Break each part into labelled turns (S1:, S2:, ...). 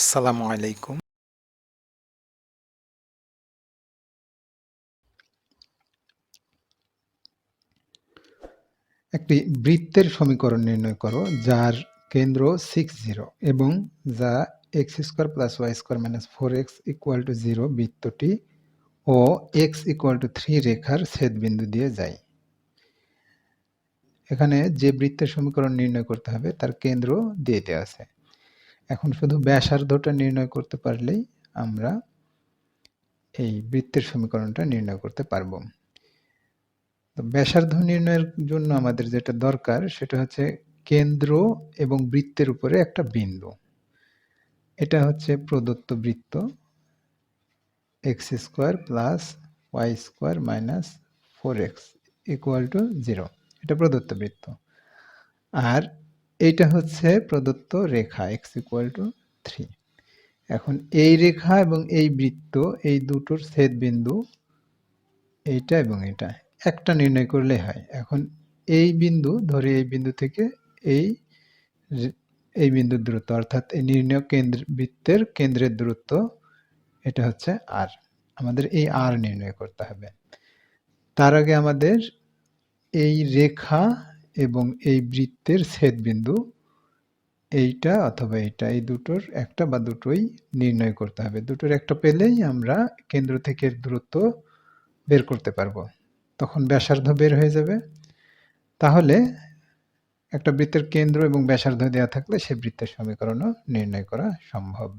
S1: আসসালামু আলাইকুম।
S2: একটি বৃত্তের সমীকরণ নির্ণয় করো, যার কেন্দ্র সিক্স জিরো এবং যা X square plus Y square minus four X equal to zero বৃত্তটি ও এক্স ইকুয়াল টু থ্রি রেখার ছেদবিন্দু দিয়ে যায়। এখানে যে বৃত্তের সমীকরণ নির্ণয় করতে হবে, তার কেন্দ্র দিয়ে দেওয়া আছে। এখন শুধু ব্যাসার্ধটা নির্ণয় করতে পারলেই আমরা এই বৃত্তের সমীকরণটা নির্ণয় করতে পারব। তো ব্যাসার্ধ নির্ণয়ের জন্য আমাদের যেটা দরকার সেটা হচ্ছে কেন্দ্র এবং বৃত্তের উপরে একটা বিন্দু। এটা হচ্ছে প্রদত্ত বৃত্ত X square plus Y square minus four X equal to zero. এটা প্রদত্ত বৃত্ত। আর এইটা হচ্ছে প্রদত্ত রেখা এক্স ইকুয়াল টু থ্রি এখন এই রেখা এবং এই বৃত্ত, এই দুটোর ছেদ বিন্দু এইটা এবং এটা, একটা নির্ণয় করলে হয়। এখন এই বিন্দু ধরে এই বিন্দু থেকে এই এই বিন্দুর দূরত্ব, অর্থাৎ এই নির্ণয় কেন্দ্র, বৃত্তের কেন্দ্রের দূরত্ব, এটা হচ্ছে আর আমাদের এই আর নির্ণয় করতে হবে। তার আগে আমাদের এই রেখা এবং এই বৃত্তের ছেদবিন্দু এইটা অথবা এইটা, এই দুটোর একটা বা দুটোই নির্ণয় করতে হবে। দুটোর একটা পেলেই আমরা কেন্দ্র থেকে দূরত্ব বের করতে পারব। তখন ব্যাসার্ধ বের হয়ে যাবে। তাহলে একটা বৃত্তের কেন্দ্র এবং ব্যাসার্ধ দেওয়া থাকলে সে বৃত্তের সমীকরণও নির্ণয় করা সম্ভব।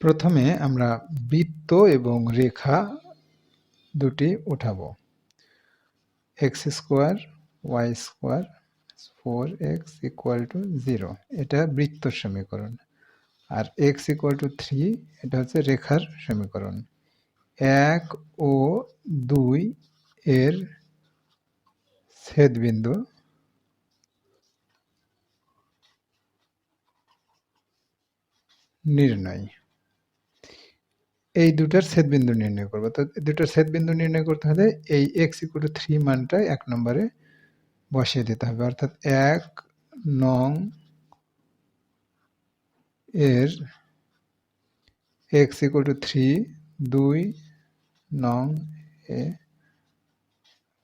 S2: প্রথমে আমরা বৃত্ত এবং রেখা দুটি উঠাবো। X square, Y square, four X equal to zero. এটা বৃত্তর সমীকরণ। আর এক্স ইকুয়াল টু থ্রি, এটা হচ্ছে রেখার সমীকরণ। এক ও দুই এর ছেদবিন্দু নির্ণয়। এই দুটার ছেদবিন্দু নির্ণয় করব। তো দুটার ছেদবিন্দু নির্ণয় করতে হলে এই এক্স ইকুয়াল টু থ্রি মানটা এক নম্বরে বসিয়ে দিতে হবে। অর্থাৎ এক নং এর এক্স ইকুয়াল টু থ্রি দুই নং এ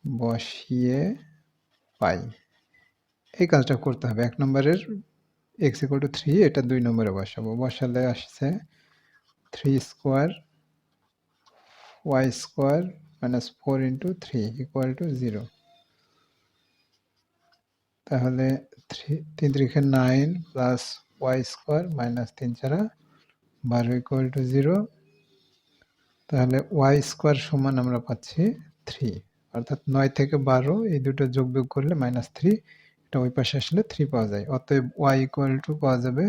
S2: বসিয়ে পাই। এই কাজটা করতে হবে। এক নম্বরের এক্স ইকুয়াল টু থ্রি এটা দুই নম্বরে বসাবো। বসালে আসছে three square Y square minus four into three equal to zero তাহলে থ্রি তিন তিরিখে nine plus Y square minus তিন চারা বারো ইকুয়াল টু জিরো তাহলে ওয়াই স্কোয়ার সমান আমরা পাচ্ছি থ্রি অর্থাৎ নয় থেকে বারো, এই দুটো যোগ বিয়োগ করলে মাইনাস থ্রি এটা ওই পাশে আসলে থ্রি পাওয়া যায়। অতএব ওয়াই ইকুয়াল টু পাওয়া যাবে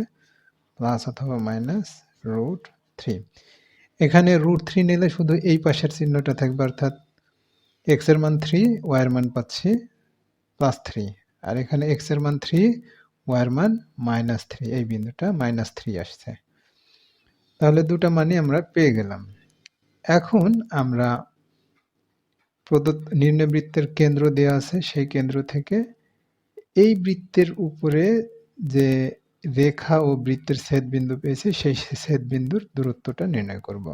S2: প্লাস অথবা মাইনাস রুট থ্রি এখানে রুট থ্রি নিলে শুধু এই পাশের চিহ্নটা থাকবে, অর্থাৎ এক্সের মান থ্রি ওয়াইয়ের মান পাচ্ছি প্লাস থ্রি আর এখানে এক্সের মান থ্রি ওয়াইয়ের মান মাইনাস থ্রি এই বিন্দুটা মাইনাস থ্রি আসছে। তাহলে দুটা মানই আমরা পেয়ে গেলাম। এখন আমরা প্রদত্ত নির্ণয় বৃত্তের কেন্দ্র দেওয়া আছে, সেই কেন্দ্র থেকে এই বৃত্তের উপরে যে রেখা ও বৃত্তের ছেদ বিন্দু পেয়েছি, সেই ছেদ বিন্দুর দূরত্বটা নির্ণয় করব।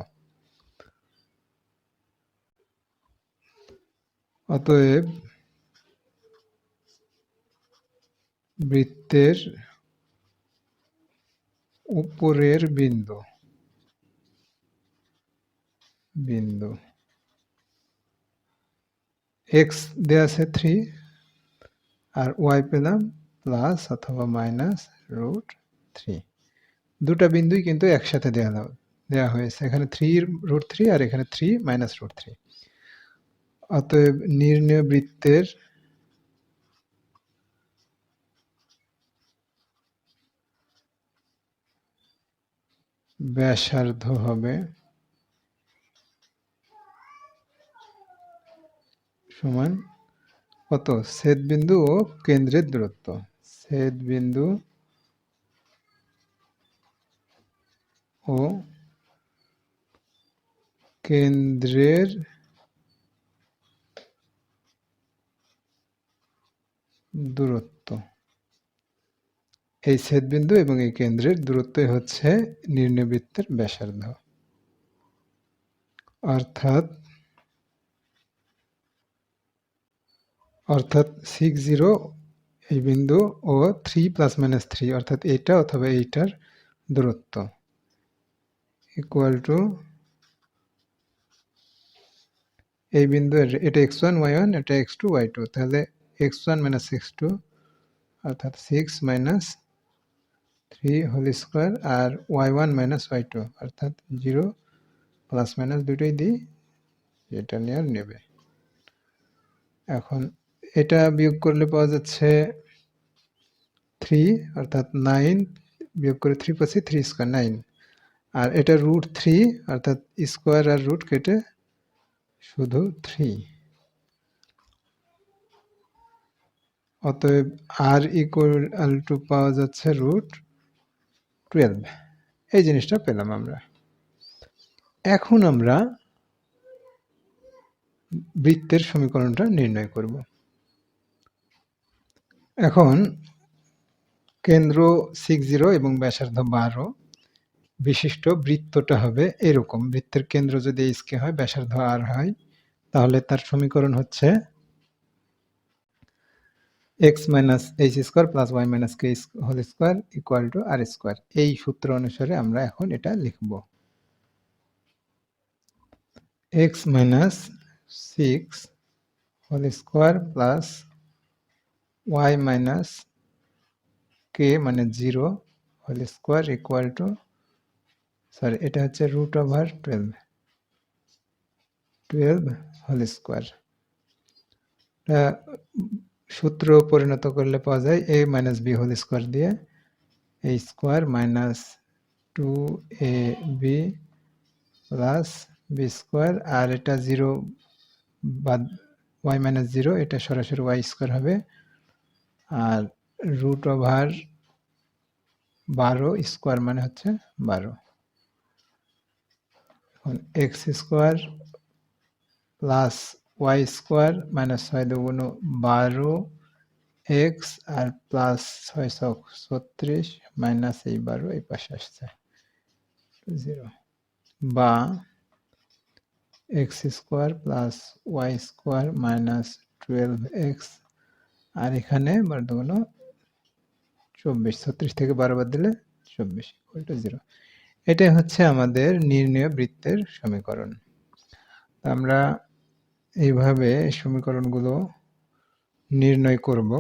S2: অতএব বৃত্তের উপরের বিন্দু বিন্দু এক্স দেওয়া আছে থ্রি আর ওয়াই পেলাম প্লাস অথবা মাইনাস রুট থ্রি দুটা বিন্দুই কিন্তু একসাথে দেওয়া দেওয়া হয়েছে। এখানে থ্রি রুট থ্রি আর এখানে থ্রি মাইনাস রুট থ্রি অতএব নির্ণয় বৃত্তের ব্যাসার্ধ হবে সমান কত? ছেদ বিন্দু ও কেন্দ্রের দূরত্ব। ছেদ ও কেন্দ্রের দূরত্ব। এই ছেদবিন্দু এবং এই কেন্দ্রের দূরত্বই হচ্ছে নির্ণয় বৃত্তের ব্যাসার্ধ। অর্থাৎ অর্থাৎ সিক্স জিরো এই বিন্দু ও থ্রি প্লাস মাইনাস থ্রি অর্থাৎ এইটা অথবা এইটার দূরত্ব। ইকুয়াল টু এই বিন্দু, এটা এক্স ওয়ান ওয়াই ওয়ান এটা এক্স টু ওয়াই টু তাহলে X one minus X two অর্থাৎ six minus three whole square আর Y one minus Y two অর্থাৎ জিরো প্লাস মাইনাস দুটোই দিই, যেটা নেওয়ার নেবে। এখন এটা বিয়োগ করলে পাওয়া যাচ্ছে থ্রি অর্থাৎ নাইন বিয়োগ করে থ্রি পাচ্ছি থ্রি স্কোয়ার নাইন আর এটা রুট থ্রি অর্থাৎ স্কোয়ার আর রুট কেটে শুধু থ্রি অতএব আর ইকুয়াল টু পাওয়া যাচ্ছে রুট টুয়েলভ এই জিনিসটা পেলাম আমরা। এখন আমরা বৃত্তের সমীকরণটা নির্ণয় করব। এখন কেন্দ্র সিক্স জিরো এবং ব্যাসার্ধ বারো বিশিষ্ট বৃত্তটা হবে এরকম। বৃত্তের কেন্দ্র যদি এইচ কে হয়, ব্যাসার্ধ আর হয়, তাহলে তার সমীকরণ হচ্ছে X minus H square plus Y minus K whole square equal to R square এই সূত্র অনুসারে আমরা এখন এটা লিখব। X minus six whole square plus Y minus K মানে zero whole square equal to sorry এটা হচ্ছে root over twelve twelve whole square সূত্র পরিণত করলে পাওয়া যায় A minus B whole square দিয়ে A square minus two A B plus B square আর এটা জিরো বাদ ওয়াই মাইনাস জিরো এটা সরাসরি ওয়াই স্কোয়ার হবে। আর রুট ওভার বারো স্কোয়ার মানে হচ্ছে বারো। এখন X square plus Y square minus ছয় দুগুণ বারো এক্স আর প্লাস ছয় ছত্রিশ মাইনাস এই বারো এই পাশে আসছে জিরো বা X square plus Y square minus twelve X আর এখানে বার দুগুণ চব্বিশ, ছত্রিশ থেকে বারো বাদ দিলে চব্বিশ ইকুয়াল টু জিরো এটাই হচ্ছে আমাদের নির্ণয় বৃত্তের সমীকরণ। আমরা এইভাবে সমীকরণগুলো নির্ণয় করব।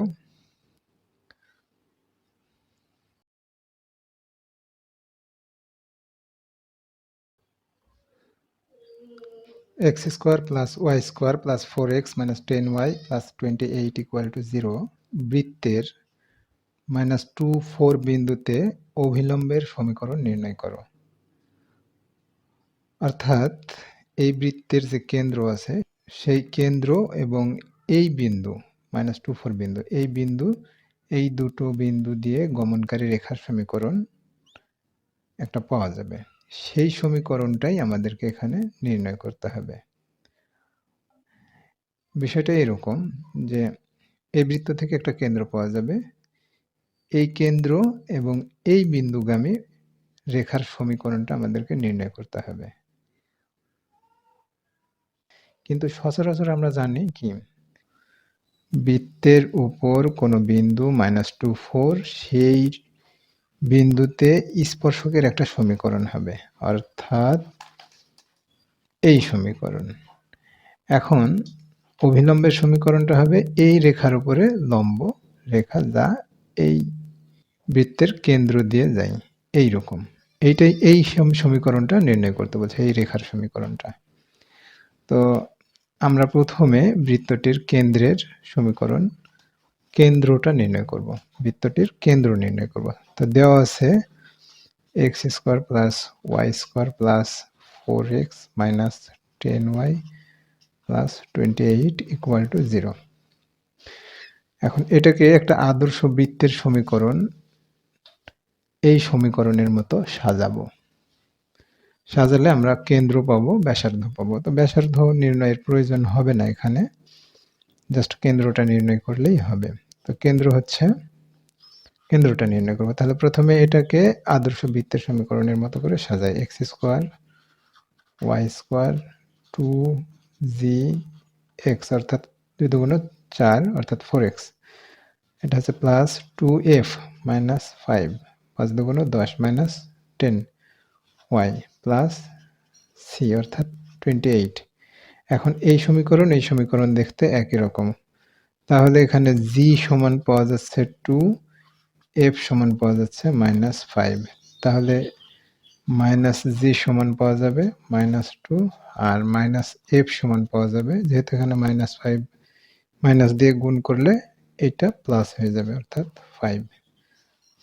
S2: X square plus Y square plus four X minus ten Y plus twenty eight equal to zero বৃত্তের মাইনাস টু ফোর বিন্দুতে অভিলম্বের সমীকরণ নির্ণয় করো। অর্থাৎ এই বৃত্তের যে কেন্দ্র আছে, সেই কেন্দ্র এবং এই বিন্দু মাইনাস টু ফোর বিন্দু, এই বিন্দু, এই দুটো বিন্দু দিয়ে গমনকারী রেখার সমীকরণ একটা পাওয়া যাবে। সেই সমীকরণটাই আমাদেরকে এখানে নির্ণয় করতে হবে। বিষয়টা এরকম যে, এই বৃত্ত থেকে একটা কেন্দ্র পাওয়া যাবে। এই কেন্দ্র এবং এই বিন্দুগামী রেখার সমীকরণটা আমাদেরকে নির্ণয় করতে হবে। কিন্তু সচরাচর আমরা জানি কি? বৃত্তের উপর কোনো বিন্দু মাইনাস টু ফোর সেই বিন্দুতে স্পর্শকের একটা সমীকরণ হবে। অর্থাৎ এই সমীকরণ। এখন অভিলম্বের সমীকরণটা হবে এই রেখার উপরে লম্ব রেখা যা এই বৃত্তের কেন্দ্র দিয়ে যায়। এই রকম এইটাই এই সমীকরণটা নির্ণয় করতে বলছে, এই রেখার সমীকরণটা। তো আমরা প্রথমে বৃত্তটির কেন্দ্রের সমীকরণ, কেন্দ্রটা নির্ণয় করব। বৃত্তটির কেন্দ্র নির্ণয় করব। তো দেওয়া আছে X square plus Y square plus four X minus ten Y plus twenty eight equal to zero এখন এটাকে একটা আদর্শ বৃত্তের সমীকরণ, এই সমীকরণের মতো সাজাবো। সাজালে আমরা কেন্দ্র পাবো, ব্যাসার্ধ পাবো। তো ব্যাসার্ধ নির্ণয়ের প্রয়োজন হবে না এখানে। জাস্ট কেন্দ্রটা নির্ণয় করলেই হবে। তো কেন্দ্র হচ্ছে, কেন্দ্রটা নির্ণয় করব। তাহলে প্রথমে এটাকে আদর্শ বৃত্তের সমীকরণের মতো করে সাজাই। X square, Y square, two G X, অর্থাৎ দুই দুগুণ চার, অর্থাৎ ফোর এক্স। এটা হচ্ছে plus two F minus five, পাঁচ দুগুণ দশ minus ten Y. Plus C অর্থাৎ টোয়েন্টি এইট এখন এই সমীকরণ এই সমীকরণ দেখতে একই রকম। তাহলে এখানে জি সমান পাওয়া যাচ্ছে টু এফ সমান পাওয়া যাচ্ছে মাইনাস ফাইভ তাহলে মাইনাস জি সমান পাওয়া যাবে মাইনাস টু আর মাইনাস এফ সমান পাওয়া যাবে, যেহেতু এখানে মাইনাস ফাইভ মাইনাস দিয়ে গুণ করলে এটা প্লাস হয়ে যাবে, অর্থাৎ ফাইভ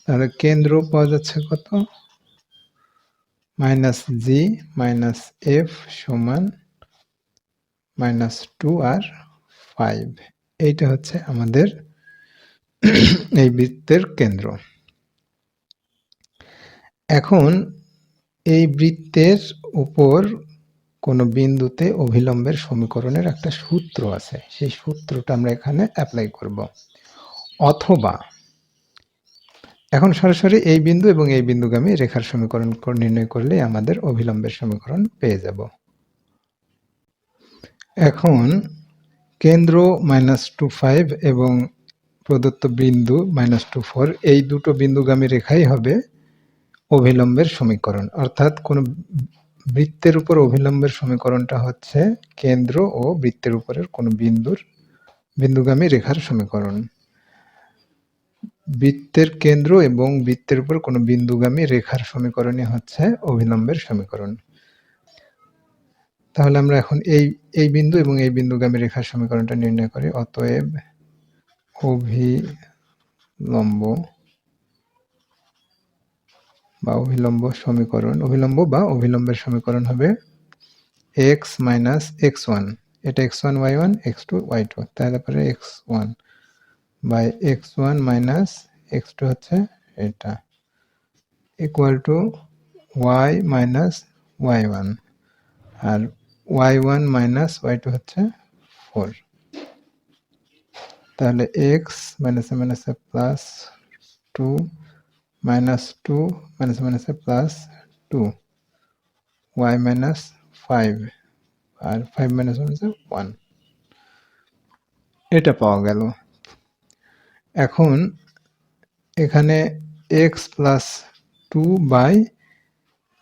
S2: তাহলে কেন্দ্র পাওয়া যাচ্ছে কত? মাইনাস জি মাইনাস এফ সমান মাইনাস টু আর ফাইভ। এইটা হচ্ছে আমাদের এই বৃত্তের কেন্দ্র। এখন এই বৃত্তের উপর কোনো বিন্দুতে অভিলম্বের সমীকরণের একটা সূত্র আছে। সেই সূত্রটা আমরা এখানে অ্যাপ্লাই করব। অথবা এখন সরাসরি এই বিন্দু এবং এই বিন্দুগামী রেখার সমীকরণ নির্ণয় করলে আমাদের অভিলম্বের সমীকরণ পেয়ে যাব। এখন কেন্দ্র মাইনাস টু ফাইভ এবং প্রদত্ত বিন্দু মাইনাস টু ফোর, এই দুটো বিন্দুগামী রেখাই হবে অভিলম্বের সমীকরণ। অর্থাৎ কোনো বৃত্তের উপর অভিলম্বের সমীকরণটা হচ্ছে কেন্দ্র ও বৃত্তের উপরের কোনো বিন্দুর, বিন্দুগামী রেখার সমীকরণ। বৃত্তের কেন্দ্র এবং বৃত্তের উপর কোনো বিন্দুগামী রেখার সমীকরণই হচ্ছে অভিলম্বের সমীকরণ। তাহলে আমরা এখন এই এই বিন্দু এবং এই বিন্দুগামী রেখার সমীকরণটা নির্ণয় করি। অতএব অভিলম্ব বা অভিলম্ব সমীকরণ, অভিলম্ব বা অভিলম্বের সমীকরণ হবে এক্স মাইনাস এক্স ওয়ান এটা x one y one x two y two তাহলে পরে x one by x one minus x two হচ্ছে এটা। Equal to y minus y one R y one minus y two হচ্ছে four তাহলে x মাইনাসে মাইনাসে plus two minus two minus মাইনাসে plus two y minus five আর five minus মাইনাসে one এটা পাওয়া গেল। এখন এখানে x plus two by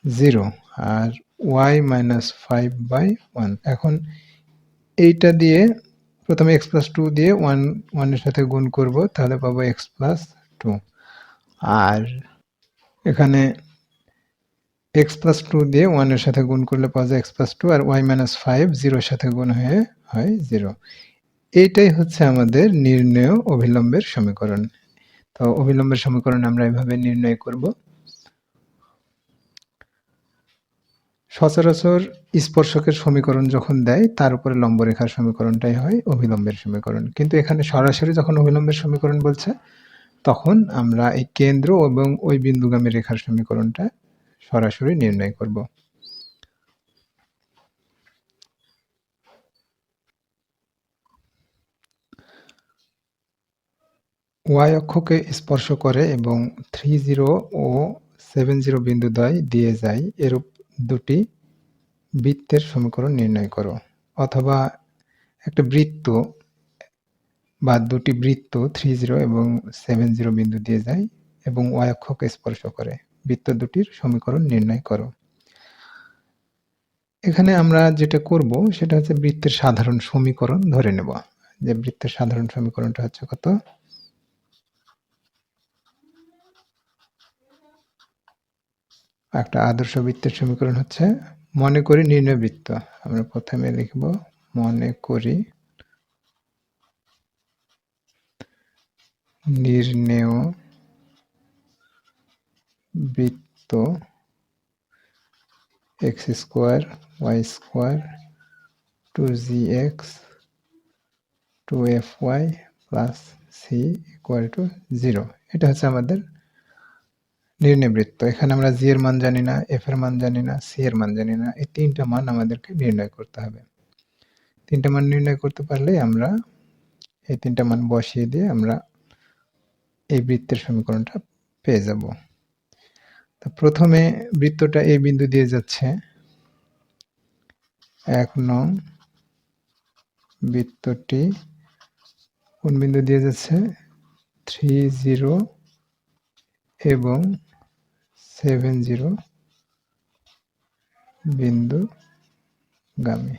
S2: zero R y minus five by one এখন এইটা দিয়ে প্রথমে এক্স প্লাস টু দিয়ে ওয়ান ওয়ানের সাথে গুণ করব, তাহলে পাবো এক্স প্লাস টু আর এখানে এক্স প্লাস টু দিয়ে ওয়ানের সাথে গুণ করলে পাওয়া যায় এক্স প্লাস টু আর ওয়াই মাইনাস ফাইভ জিরোর সাথে গুণ হয়ে হয় জিরো এইটাই হচ্ছে আমাদের নির্ণয় অভিলম্বের সমীকরণ। তো অভিলম্বের সমীকরণ আমরা এভাবে নির্ণয় করব। সচরাচর স্পর্শকের সমীকরণ যখন দেয়, তার উপরে লম্বরেখার সমীকরণটাই হয় অভিলম্বের সমীকরণ। কিন্তু এখানে সরাসরি যখন অভিলম্বের সমীকরণ বলছে, তখন আমরা এই কেন্দ্র এবং ওই বিন্দুগামী রেখার সমীকরণটা সরাসরি নির্ণয় করব। ওয়াই অক্ষকে স্পর্শ করে এবং থ্রি জিরো ও সেভেন জিরো বিন্দুদ্বয় দিয়ে যায়, এরূপ দুটি বৃত্তের সমীকরণ নির্ণয় করো। অথবা একটা বৃত্ত বা দুটি বৃত্ত থ্রি জিরো এবং সেভেন জিরো বিন্দু দিয়ে যায় এবং ওয়াই অক্ষকে স্পর্শ করে, বৃত্ত দুটির সমীকরণ নির্ণয় করো। এখানে আমরা যেটা করব, সেটা হচ্ছে বৃত্তের সাধারণ সমীকরণ ধরে নেব। যে বৃত্তের সাধারণ সমীকরণটা হচ্ছে কত? একটা আদর্শ বৃত্তের সমীকরণ হচ্ছে মনে করি নির্ণয় বৃত্ত। আমরা প্রথমে লিখব মনে করি নির্ণেয় বৃত্ত x square, y square, two g x, two f y plus c equal to zero. এটা হচ্ছে আমাদের নির্ণয়বৃত্ত। এখানে আমরা জি এর মান জানি না এফ এর মান জানি না সি এর মান জানি না, এই তিনটা মান আমাদেরকে নির্ণয় করতে হবে। তিনটা মান নির্ণয় করতে পারলে আমরা এই তিনটা মান বসিয়ে দিয়ে আমরা এই বৃত্তের সমীকরণটা পেয়ে যাব। তো প্রথমে বৃত্তটা এই বিন্দু দিয়ে যাচ্ছে। এক নং বৃত্তটি কোন বিন্দু দিয়ে যাচ্ছে? থ্রি জিরো এবং সেভেন জিরো বিন্দু গামী।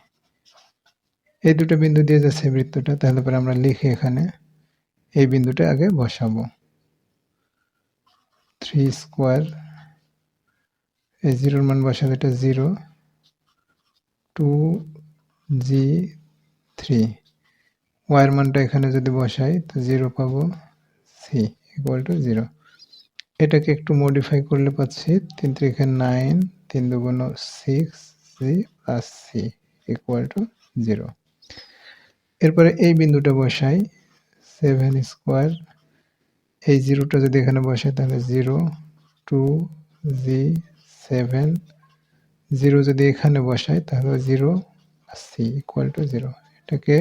S2: এই দুটো বিন্দু দিয়ে যাচ্ছে বৃত্তটা, তাহলে পরে আমরা লিখি এখানে এই বিন্দুটা আগে বসাবো। থ্রি স্কোয়ার এই জিরোর মান বসালে এটা জিরো টু জি থ্রি ওয়ার মানটা এখানে যদি বসাই, তো জিরো পাবো সি ইকুয়াল টু জিরো এটাকে একটু মডিফাই করলে পাচ্ছি তিন ত্রিখে নাইন তিন দুগুণ six c plus c equal to zero এরপরে এই বিন্দুটা বসাই সেভেন স্কোয়ার এই জিরোটা যদি এখানে বসাই তাহলে zero two g seven zero যদি এখানে বসাই তাহলে zero c equal to zero এটাকে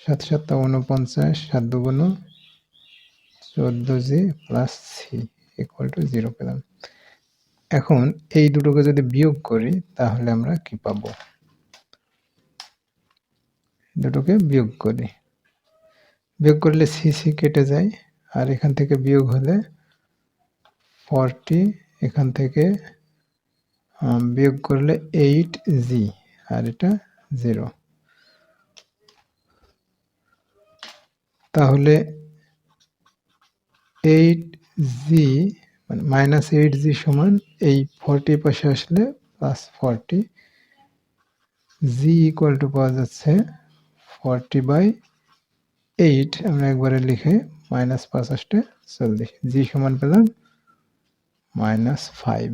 S2: সাত সাতটা উনপঞ্চাশ, সাত দুগুণ চোদ্দ g plus c equal to zero পেলাম। এখন এই দুটোকে যদি বিয়োগ করি, তাহলে আমরা কি পাবো? দুটোকে বিয়োগ করি। বিয়োগ করলে সি সি কেটে যায়, আর এখান থেকে বিয়োগ হলে ফর্টি এখান থেকে বিয়োগ করলে এইট জি আর এটা জিরো তাহলে এইট জি মানে মাইনাস এইট জি সমান এই ফর্টি পাশে আসলে plus forty g equal to পাওয়া যাচ্ছে ফর্টি বাই এইট আমরা একবারে লিখে মাইনাস পাঁচ আসতে চল্লিশ। জি সমান পেলাম মাইনাস ফাইভ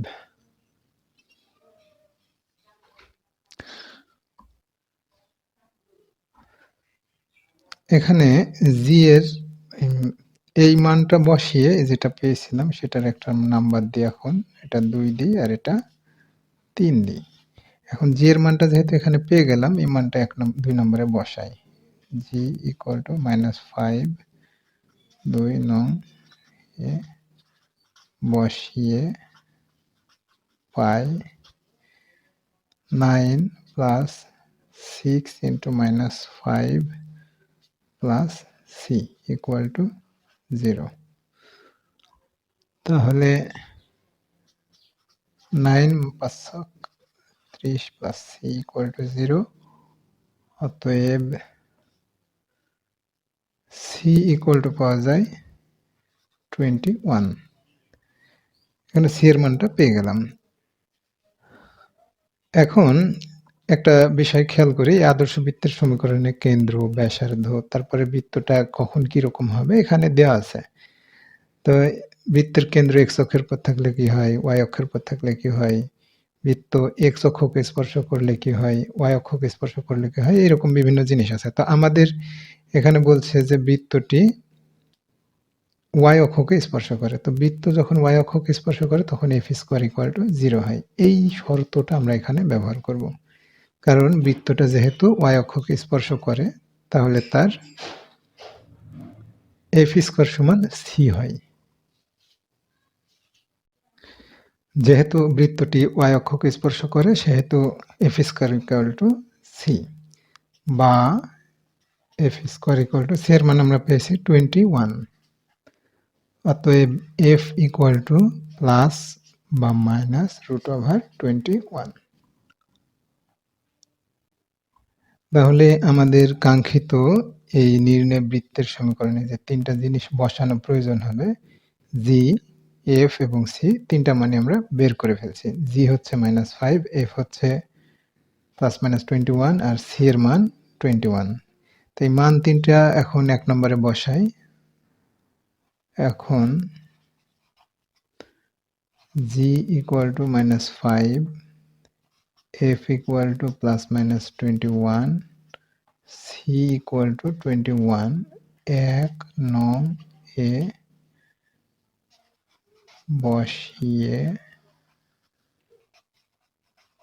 S2: এখানে জি এর এই মানটা বসিয়ে যেটা পেয়েছিলাম, সেটার একটা নাম্বার দিই এখন এটা দুই দিই আর এটা তিন দিই। এখন জি এর মানটা যেহেতু এখানে পেয়ে গেলাম, এই মানটা এক নম্বর দুই নম্বরে বসাই। G equal to minus five দুই নং এ বসিয়ে পাই nine plus six into minus five plus c equal to zero. তাহলে নাইন পাঁচশো ত্রিশ plus c equal to zero অতএব সি ইকুয়াল টু পাওয়া যায় টোয়েন্টি ওয়ান এখানে সি এর মানটা পেয়ে গেলাম। এখন একটা বিষয় খেয়াল করি, আদর্শ বৃত্তের সমীকরণে কেন্দ্র, ব্যাসার্ধ, তারপরে বৃত্তটা কখন কি রকম হবে এখানে দেওয়া আছে। তো বৃত্তের কেন্দ্র এক্স অক্ষের পর থাকলে কি হয় ওয়াই অক্ষের পর থাকলে কি হয়, বৃত্ত এক্স অক্ষকে স্পর্শ করলে কি হয় ওয়াই অক্ষকে স্পর্শ করলে কি হয়, এরকম বিভিন্ন জিনিস আছে। তো আমাদের এখানে বলছে যে বৃত্তটি ওয়াই অক্ষকে স্পর্শ করে। তো বৃত্ত যখন ওয়াই অক্ষকে স্পর্শ করে, তখন f square equal to zero হয়। এই শর্তটা আমরা এখানে ব্যবহার করব। কারণ বৃত্তটা যেহেতু ওয়াই অক্ষকে স্পর্শ করে, তাহলে তার এফ স্কোয়ার সমান সি হয়। যেহেতু বৃত্তটি ওয়াই অক্ষকে স্পর্শ করে, সেহেতু f square equal to c বা f square equal to c এর মান আমরা পেয়েছি টোয়েন্টি ওয়ান অতএব এফ ইকুয়াল টু প্লাস বা minus root over twenty one তাহলে আমাদের কাঙ্ক্ষিত এই নির্ণয় বৃত্তের সমীকরণে যে তিনটা জিনিস বসানো প্রয়োজন হবে জি এফ এবং সি তিনটা মানে আমরা বের করে ফেলছি। জি হচ্ছে মাইনাস ফাইভ এফ হচ্ছে প্লাস মাইনাস টোয়েন্টি ওয়ান আর সি এর মান টোয়েন্টি ওয়ান তো এই মান তিনটা এখন এক নম্বরে বসাই। এখন g equal to minus five two plus minus twenty one c equal to twenty one এক, নং, এ, বসিয়ে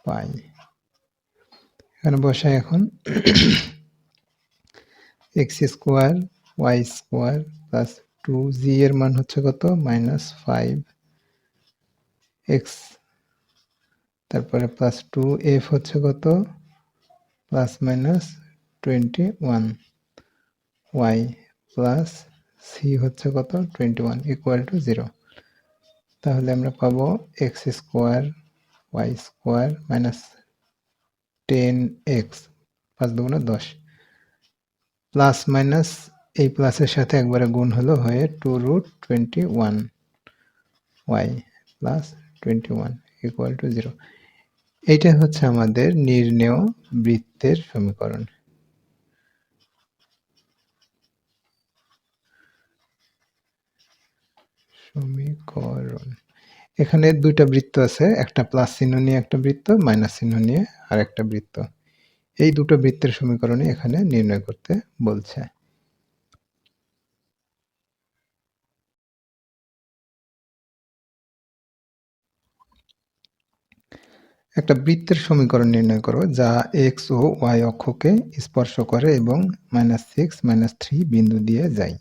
S2: পাই। এখানে বসাই এখন x square y square plus two g এর মান হচ্ছে কত? মাইনাস ফাইভ এক্স তারপরে প্লাস টু এফ হচ্ছে কত? Plus minus twenty one y plus c হচ্ছে কত? Twenty one equal to zero তাহলে আমরা পাবো x square y square minus ten x পাঁচ দুগুণে দশ। প্লাস মাইনাস এই প্লাসের সাথে একবারে গুণ হলো হয়ে two root twenty one y plus twenty one equal to zero এইটা হচ্ছে আমাদের নির্ণেয় বৃত্তের সমীকরণ। সমীকরণ। এখানে দুইটা বৃত্ত আছে, একটা প্লাস চিহ্ন নিয়ে একটা বৃত্ত, মাইনাস চিহ্ন নিয়ে আর একটা বৃত্ত। এই দুটো বৃত্তের সমীকরণই এখানে নির্ণয় করতে বলছে। একটা বৃত্তের সমীকরণ নির্ণয় করো যা এক্স ও ওয়াই অক্ষকে স্পর্শ করে এবং মাইনাস সিক্স মাইনাস থ্রি বিন্দু দিয়ে যায়।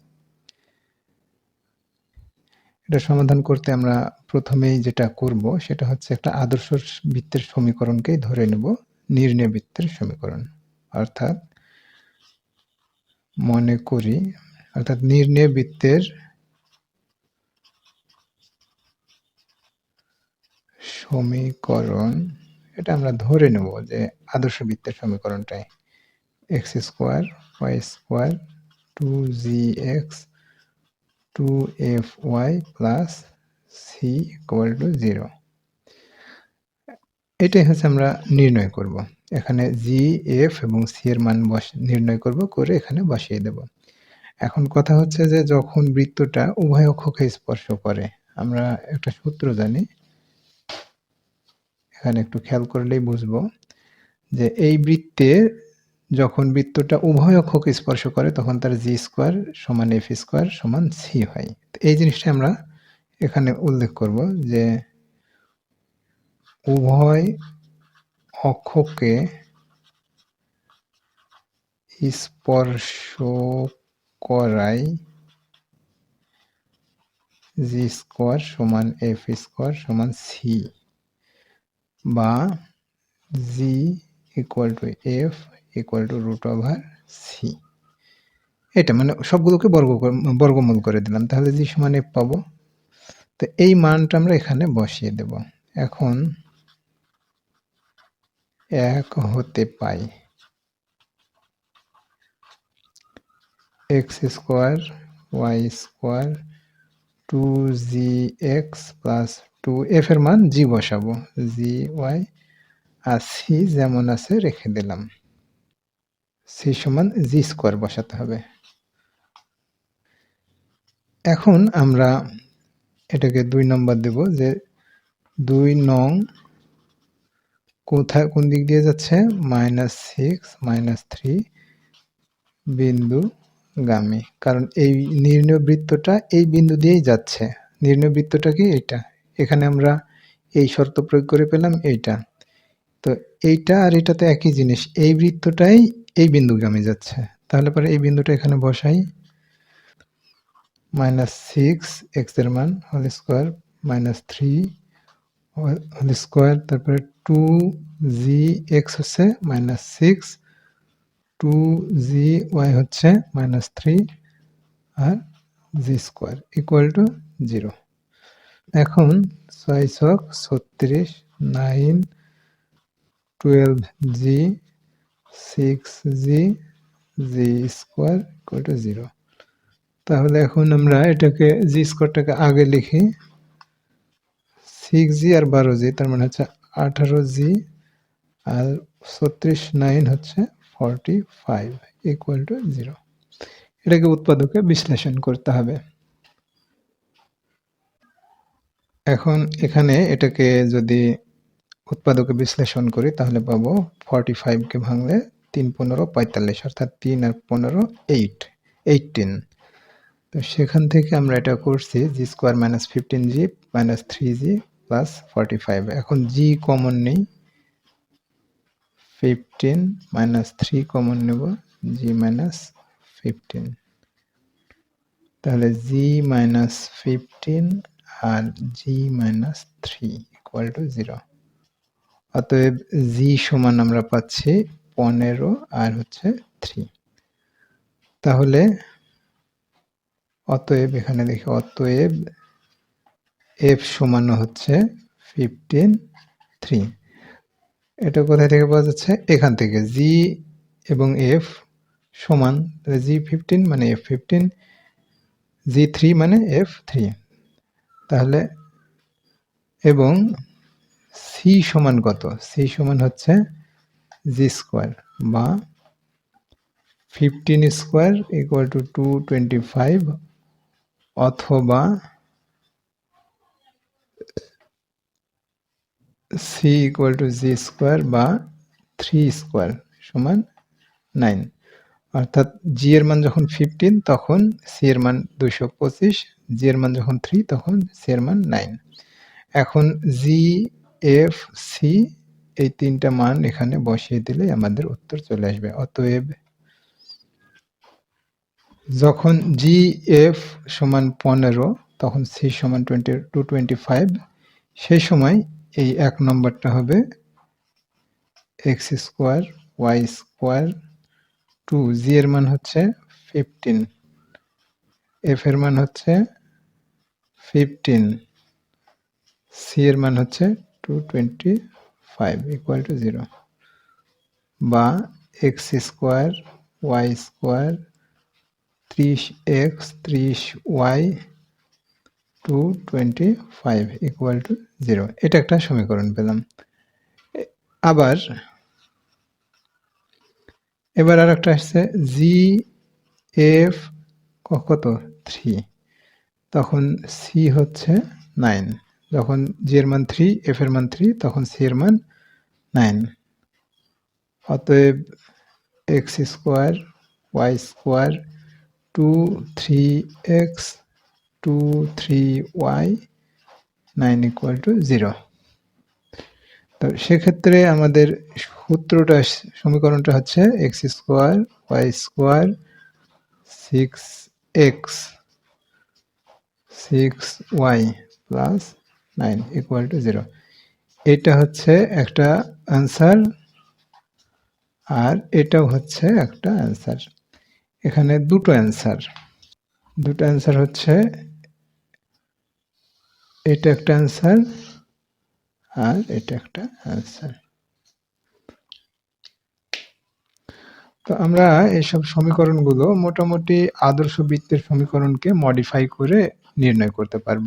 S2: এটা সমাধান করতে আমরা প্রথমেই যেটা করব সেটা হচ্ছে একটা আদর্শ বৃত্তের সমীকরণকেই ধরে নেব, নির্ণয় বৃত্তের সমীকরণ। অর্থাৎ মনে করি, অর্থাৎ নির্ণয় বৃত্তের সমীকরণ এটা আমরা ধরে নেব যে আদর্শ বৃত্তের সমীকরণটাই x square, y square, two g x, two f y plus c equal to zero. এটাই হচ্ছে আমরা নির্ণয় করব। এখানে জি, এফ এবং সি এর মান বস, নির্ণয় করব, করে এখানে বসিয়ে দেব। এখন কথা হচ্ছে যে যখন বৃত্তটা উভয় অক্ষকে স্পর্শ করে, আমরা একটা সূত্র জানি এখানে একটু খেয়াল করলেই বুঝব যে এই বৃত্তে যখন বৃত্তটা উভয় অক্ষকে স্পর্শ করে, তখন তার জি স্কোয়ার সমান এফ স্কোয়ার সমান সি হয়। এই জিনিসটা আমরা এখানে উল্লেখ করব যে উভয় অক্ষকে স্পর্শ করাই জি স্কোয়ার সমান এফ স্কোয়ার সমান সি বা g equal to f equal to root over c এটা মানে সবগুলোকে বর্গ বর্গমূল করে দিলাম, তাহলে জি সমান এফ পাবো। তো এই মানটা আমরা এখানে বসিয়ে দেব। এখন এক হতে পাই। X square y square two g x plus two f এর মান জি বসাবো। জি ওয়াই আর সি যেমন আছে রেখে দিলাম। সি সমান জি স্কোয়ার বসাতে হবে। এখন আমরা এটাকে দুই নম্বর দেব যে দুই নং কোথায় কোন দিক দিয়ে যাচ্ছে? মাইনাস সিক্স মাইনাস থ্রি বিন্দু গামী। কারণ এই নির্ণয় বৃত্তটা এই বিন্দু দিয়েই যাচ্ছে। নির্ণয় বৃত্তটা কি? এটা এখানে আমরা এই শর্ত প্রয়োগ করে পেলাম এইটা। তো এইটা আর এটাতে একই জিনিস, এই বৃত্তটাই এই বিন্দু বিন্দুগামী যাচ্ছে। তাহলে পরে এই বিন্দুটা এখানে বসাই। মাইনাস সিক্স, এক্সের মান, whole square, minus three, whole square, তারপরে টু জি এক্স হচ্ছে minus six, two g y হচ্ছে minus three, R g square equal to zero. এখন ছয় ছক ছত্রিশ, nine, twelve g, six g g square equal to zero. তাহলে এখন আমরা এটাকে জি স্কোয়ারটাকে আগে লিখি। সিক্স জি আর বারো জি, তার মানে হচ্ছে আঠারো জি আর ছত্রিশ, নাইন হচ্ছে forty five equal to zero. এটাকে উৎপাদকে বিশ্লেষণ করতে হবে। এখন এখানে এটাকে যদি উৎপাদকে বিশ্লেষণ করি, তাহলে পাবো ফর্টি ফাইভকে ভাঙলে তিন পনেরো পঁয়তাল্লিশ, অর্থাৎ তিন আর পনেরো এইট এইটিন তো সেখান থেকে আমরা এটা করছি g square minus fifteen g minus three g plus forty five এখন জি কমন নেই ফিফটিন মাইনাস থ্রি কমন নেব জি মাইনাস ফিফটিন তাহলে g minus fifteen R g minus three equal to zero অতএব জি সমান আমরা পাচ্ছি পনেরো আর হচ্ছে থ্রি তাহলে অতএব এখানে দেখি, অতএব এফ সমান হচ্ছে ফিফটিন থ্রি এটা কোথায় থেকে পাওয়া যাচ্ছে? এখান থেকে। জি এবং এফ সমান জি ফিফটিন মানে এফ ফিফটিন জি থ্রি মানে এফ থ্রি তাহলে এবং সি সমান কত? সি সমান হচ্ছে জি স্কোয়ার বা fifteen square equal to two twenty five অথবা c equal to g square বা থ্রি স্কোয়ার সমান নাইন অর্থাৎ জি এর মান যখন ফিফটিন তখন সি এর মান দুশো পঁচিশ জি মান যখন থ্রি তখন সি মান নাইন এখন জি এফ সি এই তিনটা মান এখানে বসিয়ে দিলে আমাদের উত্তর চলে আসবে। অতএব যখন জি এফ সমান পনেরো, তখন সি সমান টোয়েন্টি টু টোয়েন্টি ফাইভ সেই সময় এই এক নম্বরটা হবে x square y square two g এর মান হচ্ছে ফিফটিন এফ এর মান হচ্ছে ফিফটিন সি এর মান হচ্ছে two twenty five equal to zero বা এক্স স্কোয়ার ওয়াই স্কোয়ার ত্রিশ এক্স ত্রিশ y two twenty five equal to zero এটা একটা সমীকরণ পেলাম। আবার, এবার আর একটা আসছে জি এফ কত? থ্রি তখন সি হচ্ছে নাইন যখন জি এর মান থ্রি এফ এর মান থ্রি তখন সি এর মান নাইন অতএব x square y square two three x two three y nine equal to zero তো সেক্ষেত্রে আমাদের সূত্রটা, সমীকরণটা হচ্ছে x square y square six x six y plus nine equal to zero এটা হচ্ছে একটা অ্যান্সার আর এটাও হচ্ছে একটা অ্যান্সার এখানে দুটো অ্যান্সার দুটো অ্যান্সার হচ্ছে এটা একটা অ্যান্সার আর এটা একটা অ্যান্সার তো আমরা এসব সমীকরণগুলো মোটামুটি আদর্শ বৃত্তের সমীকরণকে মডিফাই করে নির্ণয় করতে পারব।